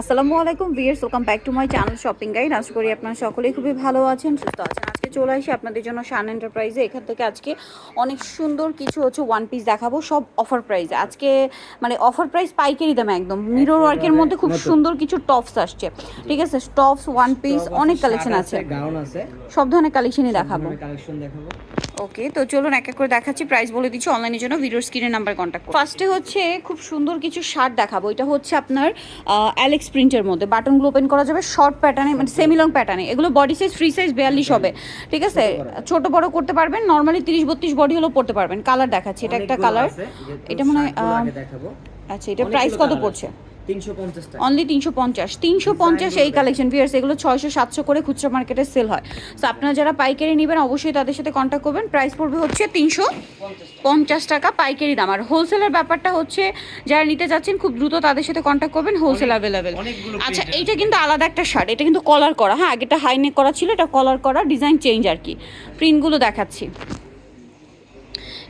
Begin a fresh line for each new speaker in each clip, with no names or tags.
আসসালামু আলাইকুম viewers welcome back to my channel shopping guide আশা করি আপনারা সকলেই খুবই ভালো আছেন, সুস্থ আছেন। চলে আসি আপনাদের জন্য শান এন্টারপ্রাইজে এখান থেকে আজকে অনেক সুন্দর কিছু হচ্ছে ওয়ান পিস দেখাবো সব অফার প্রাইস আজকে মানে অফার প্রাইস পাইকারি দামে একদম। মিরর ওয়ার্কের মধ্যে খুব সুন্দর কিছু টপস আসছে। ঠিক আছে? টপস ওয়ান পিস অনেক কালেকশন আছে। সব ধরনের কালেকশনই দেখাবো। ওকে তো চলুন এক এক করে দেখাচ্ছি। প্রাইস বলে দিচ্ছি অনলাইনের জন্য। ভিডিওর স্ক্রিনের নাম্বার কন্ট্যাক্ট ফার্স্টে হচ্ছে খুব সুন্দর কিছু শার্ট দেখাবো। এটা হচ্ছে আপনার অ্যালেক্স প্রিন্টের মধ্যে। বাটনগুলো ওপেন করা যাবে। শর্ট প্যাটার্নে মানে সেমি লং প্যাটার্নে এগুলো বডি সাইজ ফ্রি সাইজ বিয়াল্লিশ। হবে। ঠিক আছে? ছোট বড় করতে পারবেন নর্মালি তিরিশ বত্রিশ বডি হলেও পড়তে পারবেন। কালার দেখাচ্ছি এটা একটা কালার এটা মনে হয় আচ্ছা এটা প্রাইস কত পড়ছে
আছে। 350 টাকা
অনলি তিনশো পঞ্চাশ। তিনশো পঞ্চাশ এই কালেকশন ভিয়ার্স এগুলো ছয়শো সাতশো করে খুচরা মার্কেটে সেল হয়। তো আপনারা যারা পাইকারি নেবেন অবশ্যই তাদের সাথে কন্ট্যাক্ট করবেন। প্রাইস পড়বে হচ্ছে তিনশো পঞ্চাশ টাকা। পাইকারি দাম। আর হোলসেলের ব্যাপারটা হচ্ছে যারা নিতে যাচ্ছেন খুব দ্রুত তাদের সাথে কন্ট্যাক্ট করবেন হোলসেল অ্যাভেলেবেল আচ্ছা এইটা কিন্তু আলাদা একটা শার্ট এটা কিন্তু কলার করা। হ্যাঁ আগেটা হাই নেক করা ছিল এটা কলার করা ডিজাইন চেঞ্জ আর কি। প্রিন্টগুলো দেখাচ্ছি।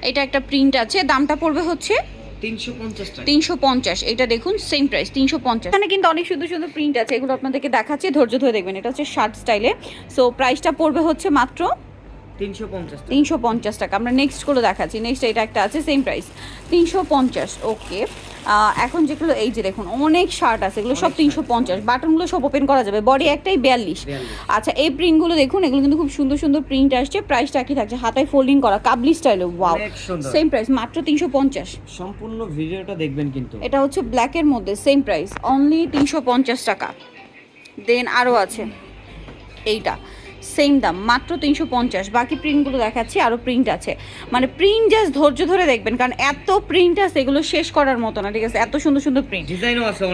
এটা একটা প্রিন্ট আছে। দামটা পড়বে হচ্ছে
350 টাকা
তিনশো পঞ্চাশ এটা দেখুন সেম প্রাইস তিনশো পঞ্চাশ। এখানে কিন্তু অনেক সুন্দর সুন্দর প্রিন্ট আছে এগুলো আপনাদেরকে দেখাচ্ছি ধৈর্য ধরে দেখবেন এটা হচ্ছে শার্ট স্টাইলে সো প্রাইসটা পড়বে হচ্ছে মাত্র
350 টাকা।
তিনশো পঞ্চাশ টাকা। আমরা নেক্সট করে দেখাচ্ছি নেক্সট এটা একটা আছে সেম প্রাইস তিনশো পঞ্চাশ ওকে এখন যেগুলো এই যে দেখুন অনেক শার্ট আছে এগুলো সব তিনশো পঞ্চাশ বাটনগুলো সব ওপেন করা যাবে বডি একটাই বিয়াল্লিশ। আচ্ছা এই প্রিন্টগুলো দেখুন এগুলো কিন্তু খুব সুন্দর সুন্দর প্রিন্ট আসছে প্রাইসটা কি থাকছে হাতায় ফোল্ডিং করা কাবলি স্টাইলে ওয়াও সেম প্রাইস মাত্র তিনশো পঞ্চাশ।
সম্পূর্ণ ভিডিওটা দেখবেন কিন্তু।
এটা হচ্ছে ব্ল্যাকের মধ্যে সেম প্রাইস অনলি তিনশো পঞ্চাশ টাকা। দেন আরও আছে এইটা। সেম দাম মাত্র তিনশো পঞ্চাশ। বাকি প্রিন্টগুলো দেখাচ্ছি আরও প্রিন্ট আছে। মানে প্রিন্ট জাস্ট ধৈর্য ধরে দেখবেন কারণ এত প্রিন্ট আছে এগুলো শেষ করার মতো না ঠিক আছে? এত সুন্দর সুন্দর প্রিন্ট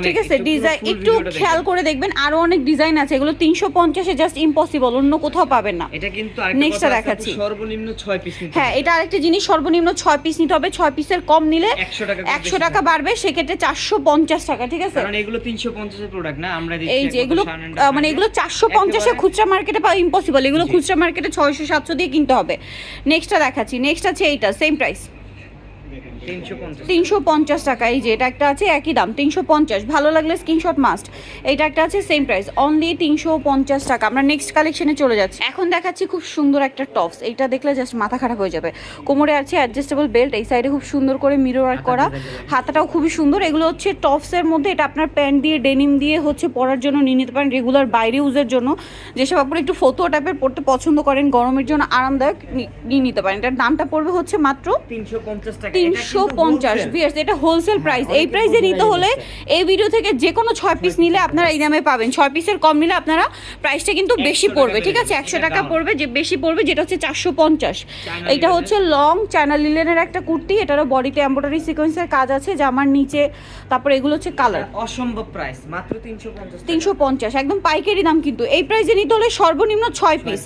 ঠিক আছে? ডিজাইন একটু খেয়াল করে দেখবেন আরও অনেক ডিজাইন আছে এগুলো তিনশো পঞ্চাশে জাস্ট ইম্পসিবল অন্য কোথাও পাবেন না।
এটা কিন্তু
Next টা
আরেকটা কথা আছে,
দেখাচ্ছি।
সর্বনিম্ন 6 পিস
হ্যাঁ এটা আরেকটা জিনিস সর্বনিম্ন ছয় পিস নিতে হবে ছয় পিসের কম নিলে
100 টাকা
একশো টাকা বাড়বে সেক্ষেত্রে চারশো পঞ্চাশ টাকা ঠিক আছে?
কারণ এগুলো 350 এর প্রোডাক্ট না আমরা
এই যে এগুলো মানে এগুলো চারশো পঞ্চাশে খুচরা মার্কেটে পাওয়া ইম্পসিবল এগুলো খুচরা মার্কেটে ছয়শো সাতশো দিয়ে কিনতে হবে। নেক্সটটা দেখাচ্ছি নেক্সট আছে এইটা সেম প্রাইস
350
তিনশো পঞ্চাশ। টাকা এই যে এটা একটা আছে একই দাম তিনশো পঞ্চাশ। ভালো লাগলে স্ক্রিনশট মাস্ট এটা একটা আছে সেম প্রাইস অনলি তিনশো পঞ্চাশ টাকা। আমরা নেক্সট কালেকশনে চলে যাচ্ছি। এখন দেখাচ্ছি খুব সুন্দর একটা টপস এইটা দেখলে জাস্ট মাথা খারাপ হয়ে যাবে। কোমরে আছে অ্যাডজাস্টেবল বেল্ট এই সাইডে খুব সুন্দর করে মিরর ওয়ার্ক করা। হাতাটাও খুবই সুন্দর। এগুলো হচ্ছে টপসের মধ্যে এটা আপনার প্যান্ট দিয়ে ডেনিম দিয়ে হচ্ছে পরার জন্য নিয়ে নিতে পারেন রেগুলার বাইরে ইউজের জন্য। যেসব আপনারা একটু ফতো টাইপের পড়তে পছন্দ করেন গরমের জন্য আরামদায়ক নি- নিয়ে নিতে পারেন। এটার দামটা পড়বে হচ্ছে মাত্র
350 টাকা।
তিনশো পঞ্চাশ বিয়ার্স এটা হোলসেল প্রাইস এই প্রাইসে নিতে হলে এই ভিডিও থেকে যে কোনো ছয় পিস নিলে আপনারা এই দামে পাবেন। ছয় পিসের কম নিলে আপনারা প্রাইসটা কিন্তু বেশি পড়বে ঠিক আছে? একশো
এটা
টাকা পড়বে যে বেশি পড়বে যেটা হচ্ছে চারশো পঞ্চাশ।
লিলেনের।
হচ্ছে লং চায়না লিলেনের একটা কুর্তি এটারও বডিতে এম্ব্রয়ডারি সিকোয়েন্সের কাজ আছে জামার নিচে তারপরে এগুলো হচ্ছে কালার
অসম্ভব প্রাইস মাত্র 350 টাকা।
তিনশো পঞ্চাশ একদম পাইকারি দাম কিন্তু। এই প্রাইসে নিতে হলে সর্বনিম্ন ছয় পিস।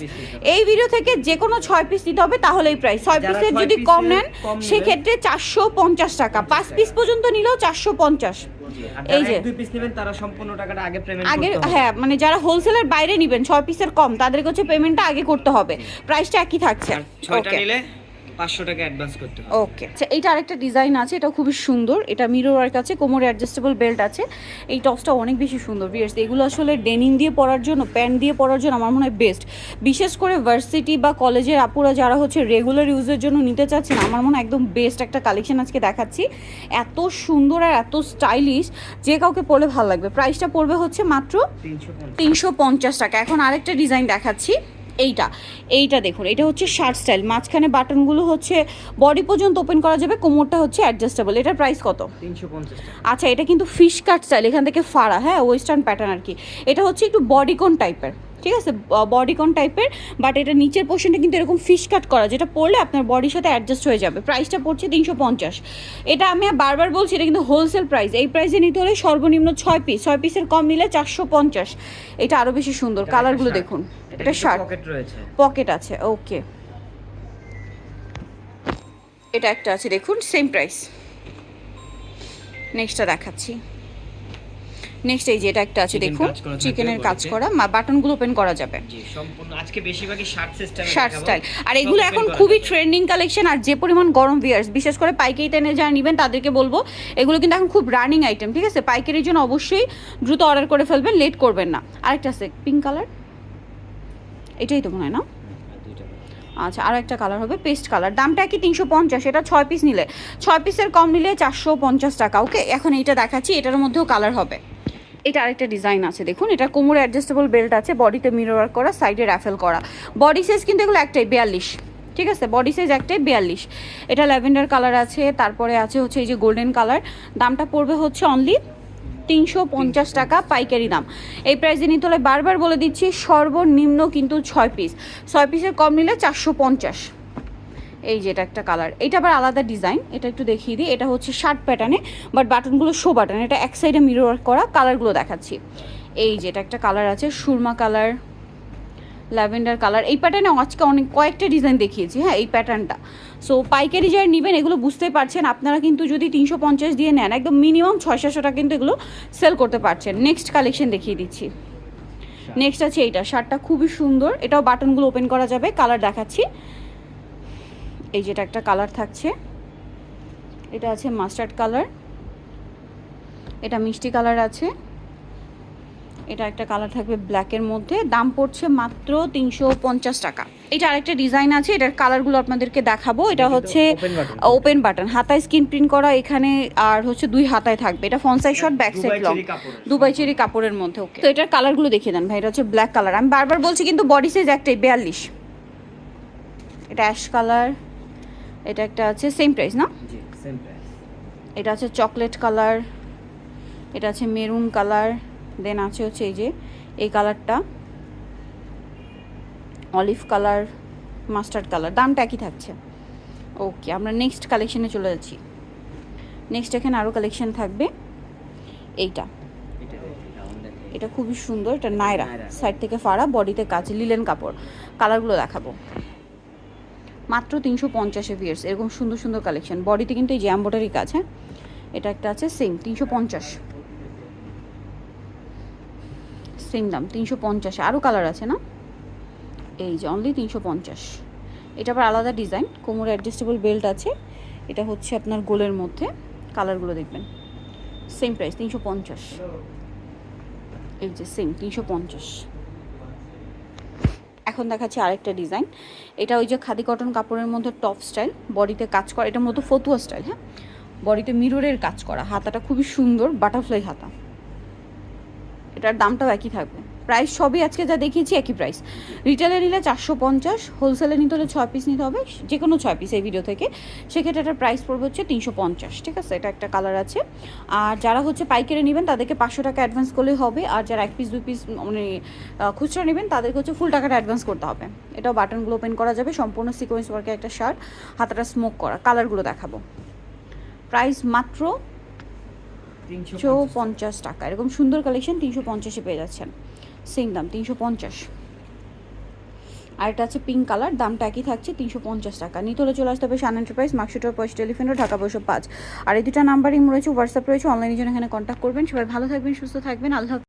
এই ভিডিও থেকে যে কোনো ছয় পিস নিতে হবে তাহলে এই প্রাইস ছয় পিসের যদি কম নেন সেক্ষেত্রে চারশো পঞ্চাশ টাকা। পাঁচ পিস পর্যন্ত নিলেও চারশো পঞ্চাশ। এই যে।
দুই পিস নেবেন তারা সম্পূর্ণ টাকাটা আগে পেমেন্ট
আগে হ্যাঁ মানে যারা হোলসেলের বাইরে নেবেন ছয় পিসের কম তাদেরকে হচ্ছে পেমেন্টটা আগে করতে হবে। প্রাইসটা একই থাকছে।
ছয়টা নিলে 500 টাকা অ্যাডভান্স করতে হবে।
ওকে আচ্ছা এইটা আরেকটা ডিজাইন আছে এটা খুবই সুন্দর। এটা মিরর ওয়ার্ক আছে কোমরে অ্যাডজাস্টেবল বেল্ট আছে। এই টপসটা অনেক বেশি সুন্দর বিয়ার্স এগুলো আসলে ডেনিম দিয়ে পরার জন্য প্যান্ট দিয়ে পরার জন্য আমার মনে হয় বেস্ট বিশেষ করে ভার্সিটি বা কলেজের আপুরা যারা হচ্ছে রেগুলার ইউজের জন্য নিতে চাচ্ছেন আমার মনে হয় একদম বেস্ট একটা কালেকশন আজকে দেখাচ্ছি। এত সুন্দর আর এত স্টাইলিশ যে কাউকে পরলে ভালো লাগবে। প্রাইসটা পড়বে হচ্ছে মাত্র তিনশো পঞ্চাশ। টাকা। এখন আরেকটা ডিজাইন দেখাচ্ছি। এইটা এইটা দেখুন এটা হচ্ছে শার্ট স্টাইল মাঝখানে বাটনগুলো হচ্ছে বডি পর্যন্ত ওপেন করা যাবে কোমরটা হচ্ছে অ্যাডজাস্টেবল এটার প্রাইস কত? আচ্ছা এটা কিন্তু ফিশ কাট স্টাইল এখান থেকে ফাড়া হ্যাঁ ওয়েস্টার্ন প্যাটার্ন আর কি এটা হচ্ছে একটু বডিকন টাইপের ঠিক আছে বডিকন টাইপের বাট এটা নিচের পোর্শনটা কিন্তু এরকম ফিশ কাট করা যেটা পরলে আপনার বডির সাথে অ্যাডজাস্ট হয়ে যাবে। প্রাইসটা পড়ছে তিনশো পঞ্চাশ। এটা আমি বারবার বলছি এটা কিন্তু হোলসেল প্রাইস এই প্রাইসে নিতে হলে সর্বনিম্ন ছয় পিস ছয় পিসের কম নিলে চারশো পঞ্চাশ। এটা আরও বেশি সুন্দর। কালারগুলো দেখুন। এটা শার্ট
পকেট
আছে ওকে এটা একটা আছে দেখুন সেম প্রাইস নেক্সটটা দেখাচ্ছি। নেক্সট এই যে এটা একটা আছে দেখুন। চিকেনের কাজ। করা বাটনগুলো ওপেন করা যাবে।
জি সম্পূর্ণ আজকে বেশিরভাগই শার্ট সিস্টেম
শার্ট স্টাইল আর এগুলো এখন খুবই ট্রেন্ডিং কালেকশন আর যে পরিমাণ গরম ভিয়ার্স বিশেষ করে পাইকারি টেনে যারা নেবেন তাদেরকে বলব এগুলো কিন্তু এখন খুব রানিং আইটেম ঠিক আছে? পাইকারির জন্য অবশ্যই দ্রুত অর্ডার করে ফেলবেন লেট করবেন না। আরেকটা আছে পিঙ্ক কালার এটাই তো মনে হয় না? আচ্ছা আরও একটা কালার হবে পেস্ট কালার দামটা কি তিনশো পঞ্চাশ? এটা ছয় পিস নিলে। ছয় পিসের কম নিলে চারশো পঞ্চাশ টাকা ওকে এখন এইটা দেখাচ্ছি এটার মধ্যেও কালার হবে। এটা আরেকটা ডিজাইন আছে, দেখুন। এটা কোমরে অ্যাডজাস্টেবল বেল্ট আছে বডিতে মিরর করা সাইডে র্যাফেল করা। বডি সাইজ কিন্তু এগুলো একটাই, বিয়াল্লিশ। ঠিক আছে? বডি সাইজ একটাই, বিয়াল্লিশ। এটা ল্যাভেন্ডার কালার আছে, তারপরে আছে হচ্ছে এই যে গোল্ডেন কালার দামটা পড়বে হচ্ছে অনলি তিনশো পঞ্চাশ টাকা, পাইকারি দাম। এই প্রাইসে নিতে হলে বারবার বলে দিচ্ছি, সর্বনিম্ন কিন্তু ছয় পিস ছয় পিসের কম নিলে চারশো পঞ্চাশ। এই যে এটা একটা কালার এটা আবার আলাদা ডিজাইন এটা একটু দেখিয়ে দিই। এটা হচ্ছে শার্ট প্যাটার্নে বাট বাটনগুলো শো বাটন এটা এক সাইডে মিরর করা কালারগুলো দেখাচ্ছি। এই যে এটা একটা কালার আছে সুরমা কালার ল্যাভেন্ডার কালার এই প্যাটার্নে আজকে অনেক কয়েকটা ডিজাইন দেখিয়েছি হ্যাঁ এই প্যাটার্নটা সো পাইকারি যারা নেবেন এগুলো বুঝতেই পারছেন আপনারা কিন্তু যদি তিনশো পঞ্চাশ দিয়ে নেন একদম মিনিমাম ছয় সাতশো টাকা কিন্তু এগুলো সেল করতে পারছেন। নেক্সট কালেকশন দেখিয়ে দিচ্ছি। নেক্সট আছে এইটা শার্টটা খুবই সুন্দর। এটাও বাটনগুলো ওপেন করা যাবে কালার দেখাচ্ছি। এই যেটা একটা কালার থাকছে এটা আছে মাস্টার্ড কালার এটা মিষ্টি কালার আছে এটা একটা কালার থাকবে ব্ল্যাকের মধ্যে দাম পড়ছে মাত্র তিনশো পঞ্চাশ টাকা। এটা আরেকটা ডিজাইন আছে এটার কালারগুলো আপনাদেরকে দেখাবো এটা হচ্ছে ওপেন বাটন হাতায় স্ক্রিন প্রিন্ট করা এখানে আর হচ্ছে দুই হাতায় থাকবে এটা front side short back side long. Dubai cherry কাপড়ের। মধ্যে ওকে তো এটার কালারগুলো দেখিয়ে দেন ভাই এটা হচ্ছে ব্ল্যাক কালার আমি বারবার বলছি কিন্তু বডি সাইজ একটাই বিয়াল্লিশ। এটা অ্যাশ কালার এটা একটা আছে সেম প্রাইস না এটা আছে চকলেট কালার এটা আছে মেরুন কালার দেন আছে হচ্ছে এই যে এই কালারটা অলিভ কালার মাস্টার্ড কালার দামটা একই থাকছে। ওকে আমরা নেক্সট কালেকশানে চলে যাচ্ছি। নেক্সট এখানে আরও কালেকশান থাকবে। এইটা।
এটা
খুবই সুন্দর এটা নায়রা। সাইড থেকে ফাড়া বডিতে কাজ লিলেন কাপড়। কালারগুলো দেখাবো। মাত্র তিনশো পঞ্চাশে পিয়ার্স এরকম সুন্দর সুন্দর কালেকশন বডিতে কিন্তু এই এম্বয়ডারি কাজ হ্যাঁ? এটা একটা আছে সেম তিনশো পঞ্চাশ। সেম দাম, তিনশো পঞ্চাশে। আরও কালার আছে, না? এই যে অনলি তিনশো পঞ্চাশ। এটা আবার আলাদা ডিজাইন কোমরে অ্যাডজাস্টেবল বেল্ট আছে। এটা হচ্ছে আপনার গোলের মধ্যে কালারগুলো দেখবেন। সেম প্রাইস তিনশো পঞ্চাশ। এই যে সেম তিনশো পঞ্চাশ। এখন দেখাচ্ছি আরেকটা ডিজাইন। এটা ওই যে খাদি কটন কাপড়ের মধ্যে টপ স্টাইল, বডিতে কাজ করা, এটার মতো ফতুয়া স্টাইল হ্যাঁ? বডিতে মিররের কাজ করা, হাতাটা খুবই সুন্দর বাটারফ্লাই হাতা। এটার দামটাও একই থাকবে। প্রাইস সবই আজকে যা দেখিয়েছি একই প্রাইস। রিটেলে নিলে চারশো পঞ্চাশ, হোলসেলে নিতে হলে ছয় পিস নিতে হবে যে কোনো ছয় পিস এই ভিডিও থেকে। সেক্ষেত্রে এটার প্রাইস পড়বে হচ্ছে তিনশো পঞ্চাশ, ঠিক আছে? এটা একটা কালার আছে। আর যারা হচ্ছে পাইকারি নেবেন, তাদেরকে পাঁচশো টাকা অ্যাডভান্স করলেই হবে। আর যারা এক পিস দুই পিস মানে খুচরা নেবেন, তাদেরকে হচ্ছে ফুল টাকাটা অ্যাডভান্স করতে হবে। এটাও বাটনগুলো ওপেন করা যাবে। সম্পূর্ণ সিকোয়েন্স ওয়ার্কের একটা শার্ট হাতাটা স্মোক করা কালারগুলো দেখাবো। প্রাইস মাত্র
তিনশো
পঞ্চাশ। টাকা। এরকম সুন্দর কালেকশন তিনশো পঞ্চাশে পেয়ে যাচ্ছেন। সেম দাম তিনশো পঞ্চাশ। আর এটা আছে পিঙ্ক কালার দামটা একই থাকছে তিনশো পঞ্চাশ টাকা। নিতে হলে চলে আসতে হবে সান এন্টারপ্রাইজ মার্কশিটার পয়সা টেলিফোন ঢাকা বৈশো পাঁচ। আর এই দুটা নাম্বারই রয়েছে হোয়াটসঅ্যাপ রয়েছে অনলাইনের জন্য এখানে কন্ট্যাক্ট করবেন। সবাই ভালো থাকবেন সুস্থ থাকবেন। আল্লাহ।